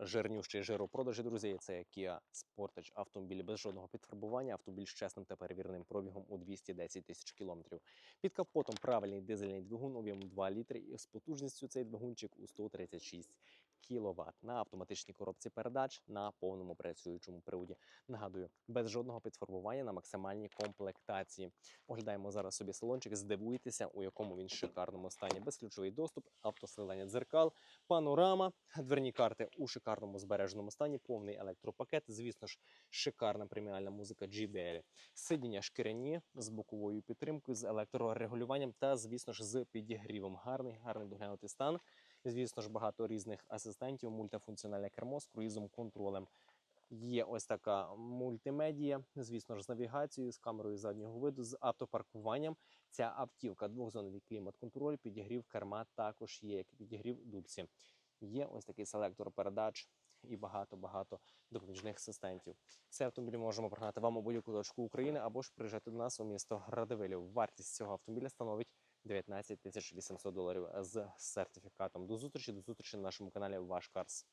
жирнющий жиропродажі, друзі. Це Kia Sportage автомобіль без жодного підфарбування, автомобіль з чесним та перевіреним пробігом у 210 тисяч кілометрів. Під капотом правильний дизельний двигун об'ємом 2 літри і з потужністю цей двигунчик у 136 кВт на автоматичній коробці передач на повному працюючому приводі. Нагадую, без жодного підфарбування на максимальній комплектації. Оглядаємо зараз собі салончик, здивуєтеся, у якому він шикарному стані. Безключовий доступ, автосилення дзеркал, панорама, дверні карти у шикарному збереженому стані, повний електропакет. Звісно ж, шикарна преміальна музика JBL. Сидіння шкіряні з боковою підтримкою, з електрорегулюванням та, звісно ж, з підігрівом. Гарний, гарний доглянутий стан. Звісно ж, багато різних асистентів, мультифункціональне кермо з круїзом контролем. Є ось така мультимедія, звісно ж, з навігацією, з камерою заднього виду, з автопаркуванням. Ця автівка двохзоновий клімат-контроль, підігрів керма також є, як підігрів дубці. Є ось такий селектор передач і багато-багато допоміжних асистентів. Цей автомобіль можемо прогнати вам у будь-яку точку України або ж приїжджати до нас у місто Градивилів. Вартість цього автомобіля становить 19 тисяч 800 доларів з сертифікатом. До зустрічі, до зустрічі на нашому каналі Ваш Карс.